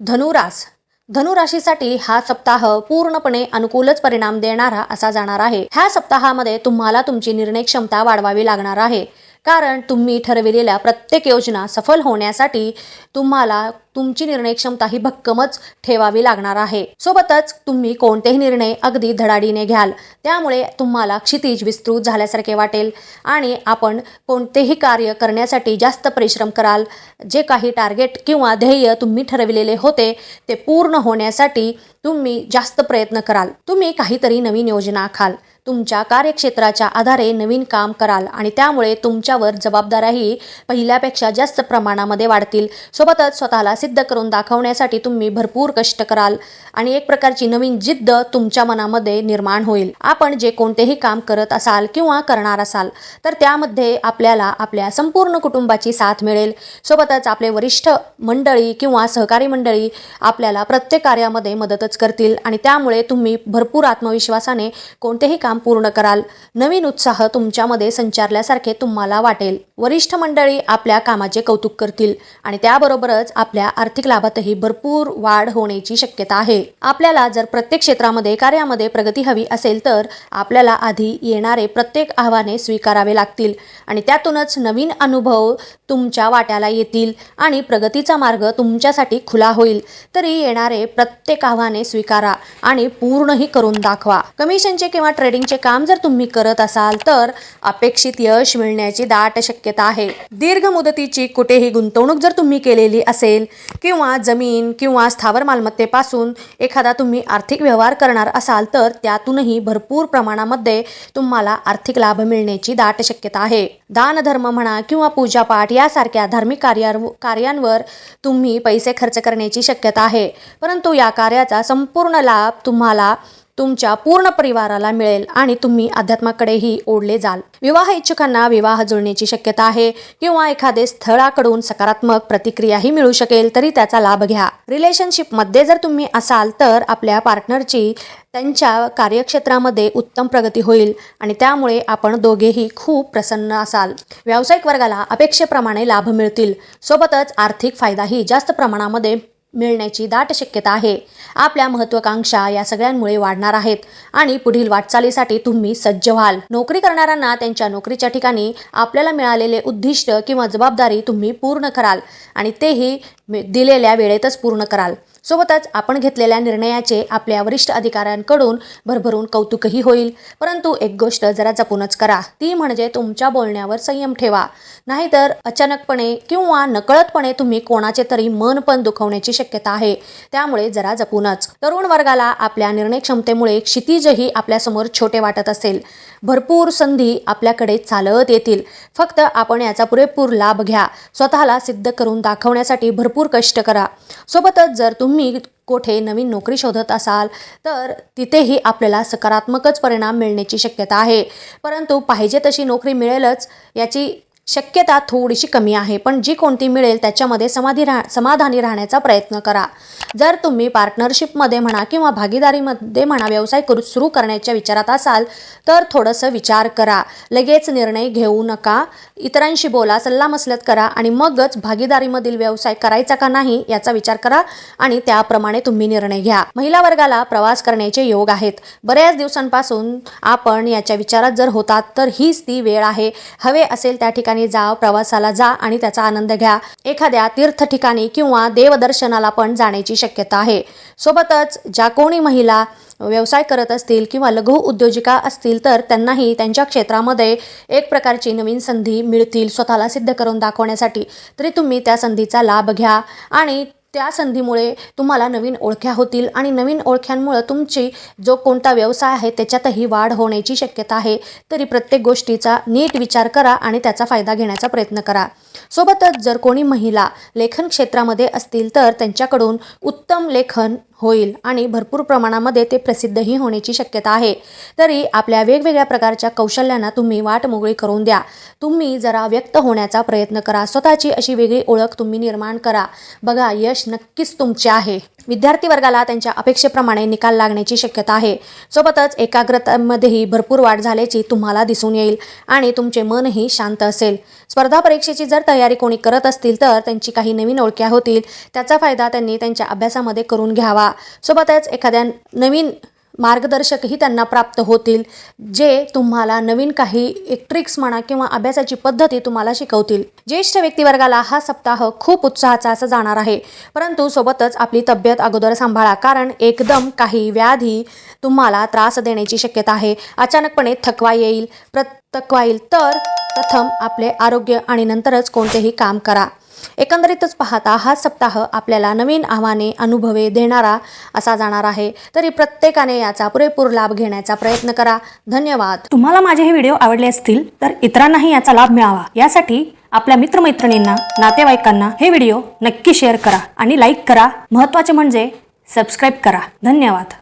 धनुरास. धनुराशीसाठी हा सप्ताह पूर्णपणे अनुकूलच परिणाम देणारा असा जाणार आहे. ह्या सप्ताहामध्ये तुम्हाला तुमची निर्णय क्षमता वाढवावी लागणार आहे. कारण तुम्ही ठरविलेल्या प्रत्येक योजना सफल होण्यासाठी तुम्हाला तुमची निर्णय क्षमता ही भक्कमच ठेवावी लागणार आहे. सोबतच तुम्ही कोणतेही निर्णय अगदी धडाडीने घ्याल. त्यामुळे तुम्हाला क्षितिज विस्तृत झाल्यासारखे वाटेल आणि आपण कोणतेही कार्य करण्यासाठी जास्त परिश्रम कराल. जे काही टार्गेट किंवा ध्येय तुम्ही ठरविलेले होते ते पूर्ण होण्यासाठी तुम्ही जास्त प्रयत्न कराल. तुम्ही काहीतरी नवीन योजना आखाल तुमच्या कार्यक्षेत्राच्या आधारे नवीन काम कराल आणि त्यामुळे तुमच्यावर जबाबदाऱ्याही पहिल्यापेक्षा जास्त प्रमाणामध्ये वाढतील. सोबतच स्वतःला सिद्ध करून दाखवण्यासाठी तुम्ही भरपूर कष्ट कराल आणि एक प्रकारची नवीन जिद्द तुमच्या मनामध्ये निर्माण होईल. आपण जे कोणतेही काम करत असाल किंवा करणार असाल तर त्यामध्ये आपल्याला आपल्या संपूर्ण कुटुंबाची साथ मिळेल. सोबतच आपले वरिष्ठ मंडळी किंवा सहकारी मंडळी आपल्याला प्रत्येक कार्यामध्ये मदतच करतील आणि त्यामुळे तुम्ही भरपूर आत्मविश्वासाने कोणतेही काम पूर्ण कराल. नवीन उत्साह तुमच्यामध्ये संचारल्यासारखे तुम्हाला वाटेल. वरिष्ठ मंडळी आपल्या कामाचे कौतुक करतील आणि त्याबरोबरच आपल्या आर्थिक लाभातही भरपूर वाढ होण्याची शक्यता आहे. आपल्याला जर प्रत्येक क्षेत्रामध्ये कार्यामध्ये प्रगती हवी असेल तर आपल्याला आधी येणारे प्रत्येक आव्हाने स्वीकारावे लागतील आणि त्यातूनच नवीन अनुभव तुमच्या वाट्याला येतील आणि प्रगतीचा मार्ग तुमच्यासाठी खुला होईल. तरी येणारे प्रत्येक आव्हाने स्वीकारा आणि पूर्णही करून दाखवा. कमिशनचे किंवा ट्रेडिंगचे काम जर तुम्ही करत असाल तर अपेक्षित यश मिळण्याची दाट शक्यता शक्यता आहे. दीर्घ मुदतीची कुठेही गुंतवणूक जर तुम्ही केलेली असेल किंवा जमीन किंवा स्थावर मालमत्तेपासून एखादा तुम्ही आर्थिक व्यवहार करणार असाल तर त्यातूनही भरपूर प्रमाणामध्ये तुम्हाला आर्थिक लाभ मिळण्याची दाट शक्यता आहे. दानधर्म म्हणा किंवा पूजापाठ यासारख्या धार्मिक कार्यार कार्यांवर तुम्ही पैसे खर्च करण्याची शक्यता आहे. परंतु या कार्याचा संपूर्ण लाभ तुम्हाला तुमच्या पूर्ण परिवाराला मिळेल आणि तुम्ही अध्यात्माकडेही ओढले जाल. विवाह इच्छुकांना विवाह जुळण्याची शक्यता आहे किंवा एखादे स्थळाकडून सकारात्मक प्रतिक्रियाही मिळू शकेल तरी त्याचा लाभ घ्या. रिलेशनशिपमध्ये जर तुम्ही असाल तर आपल्या पार्टनरची त्यांच्या कार्यक्षेत्रामध्ये उत्तम प्रगती होईल आणि त्यामुळे आपण दोघेही खूप प्रसन्न असाल. व्यावसायिक वर्गाला अपेक्षेप्रमाणे लाभ मिळतील. सोबतच आर्थिक फायदाही जास्त प्रमाणामध्ये मिळण्याची दाट शक्यता आहे. आपल्या महत्वाकांक्षा या सगळ्यांमुळे वाढणार आहेत आणि पुढील वाटचालीसाठी तुम्ही सज्ज व्हाल. नोकरी करणाऱ्यांना त्यांच्या नोकरीच्या ठिकाणी आपल्याला मिळालेले उद्दिष्ट किंवा जबाबदारी तुम्ही पूर्ण कराल आणि तेही दिलेल्या वेळेतच पूर्ण कराल. सोबतच आपण घेतलेल्या निर्णयाचे आपल्या वरिष्ठ अधिकाऱ्यांकडून भरभरून कौतुकही होईल. परंतु एक गोष्ट जरा जपूनच करा. ती म्हणजे तुमच्या बोलण्यावर संयम ठेवा. नाहीतर अचानकपणे किंवा नकळतपणे तुम्ही कोणाचे तरी मन पण दुखवण्याची शक्यता आहे. त्यामुळे जरा जपूनच. तरुण वर्गाला आपल्या निर्णय क्षमतेमुळे क्षितिजही आपल्यासमोर छोटे वाटत असेल. भरपूर संधी आपल्याकडे चालत येतील. फक्त आपण याचा पुरेपूर लाभ घ्या. स्वतःला सिद्ध करून दाखवण्यासाठी भरपूर कष्ट करा. सोबतच जर तुम्ही तुम्ही कोठे नवीन नोकरी शोधत असाल तर तिथेही आपल्याला सकारात्मकच परिणाम मिळण्याची शक्यता आहे. परंतु पाहिजे तशी नोकरी मिळेलच याची शक्यता थोडीशी कमी आहे पण जी कोणती मिळेल त्याच्यामध्ये समाधी राह समाधानी राहण्याचा प्रयत्न करा. जर तुम्ही पार्टनरशिपमध्ये म्हणा किंवा भागीदारीमध्ये म्हणा व्यवसाय करू सुरू करण्याच्या विचारात असाल तर थोडंसं विचार करा. लगेच निर्णय घेऊ नका. इतरांशी बोला सल्लामसलत करा आणि मगच भागीदारीमधील व्यवसाय करायचा का नाही याचा विचार करा आणि त्याप्रमाणे तुम्ही निर्णय घ्या. महिला वर्गाला प्रवास करण्याचे योग आहेत. बऱ्याच दिवसांपासून आपण याच्या विचारात जर होतात तर हीच ती वेळ आहे. हवे असेल त्या ठिकाणी ठिकाणी जा प्रवासाला जा आणि त्याचा आनंद घ्या. एखाद्या तीर्थ ठिकाणी किंवा देवदर्शनाला पण जाण्याची शक्यता आहे. सोबतच ज्या कोणी महिला व्यवसाय करत असतील किंवा लघु उद्योजिका असतील तर त्यांनाही त्यांच्या क्षेत्रामध्ये एक प्रकारची नवीन संधी मिळतील स्वतःला सिद्ध करून दाखवण्यासाठी. तरी तुम्ही त्या संधीचा लाभ घ्या आणि त्या संधीमुळे तुम्हाला नवीन ओळख्या होतील आणि नवीन ओळख्यांमुळं तुमची जो कोणता व्यवसाय आहे त्याच्यातही वाढ होण्याची शक्यता आहे. तरी प्रत्येक गोष्टीचा नीट विचार करा आणि त्याचा फायदा घेण्याचा प्रयत्न करा. सोबतच जर कोणी महिला लेखन क्षेत्रामध्ये असतील तर त्यांच्याकडून उत्तम लेखन होईल आणि भरपूर प्रमाणामध्ये ते प्रसिद्धही होण्याची शक्यता आहे. तरी आपल्या वेगवेगळ्या प्रकारच्या कौशल्यांना तुम्ही वाट मोकळी करून द्या. तुम्ही जरा व्यक्त होण्याचा प्रयत्न करा. स्वतःची अशी वेगळी ओळख तुम्ही निर्माण करा. बघा यश नक्कीच तुमचे आहे. विद्यार्थी वर्गाला त्यांच्या अपेक्षेप्रमाणे निकाल लागण्याची शक्यता आहे. सोबतच एकाग्रतेमध्येही भरपूर वाढ झाल्याची तुम्हाला दिसून येईल आणि तुमचे मनही शांत असेल. स्पर्धा परीक्षेची जर तयारी कोणी करत असतील तर त्यांची काही नवीन ओळख्या होतील. त्याचा फायदा त्यांनी त्यांच्या अभ्यासामध्ये करून घ्यावा. सोबतच एखाद्या नवीन मार्गदर्शकही त्यांना प्राप्त होतील जे तुम्हाला नवीन काही एक ट्रिक्स म्हणा किंवा अभ्यासाची पद्धती तुम्हाला शिकवतील. ज्येष्ठ व्यक्तिवर्गाला हा सप्ताह खूप उत्साहाचा असं जाणार आहे. परंतु सोबतच आपली तब्येत अगोदर सांभाळा कारण एकदम काही व्याधी तुम्हाला त्रास देण्याची शक्यता आहे. अचानकपणे थकवा येईल प्र थकवा येईल तर प्रथम आपले आरोग्य आणि नंतरच कोणतेही काम करा. एकंदरीतच पाहता हा सप्ताह आपल्याला नवीन आव्हाने अनुभवे देणारा असा जाणार आहे. तरी प्रत्येकाने याचा पुरेपूर लाभ घेण्याचा प्रयत्न करा. धन्यवाद. तुम्हाला माझे हे व्हिडिओ आवडले असतील तर इतरांनाही याचा लाभ मिळावा. यासाठी आपल्या मित्रमैत्रिणींना नातेवाईकांना हे व्हिडिओ नक्की शेअर करा आणि लाईक करा. महत्त्वाचे म्हणजे सबस्क्राईब करा. धन्यवाद.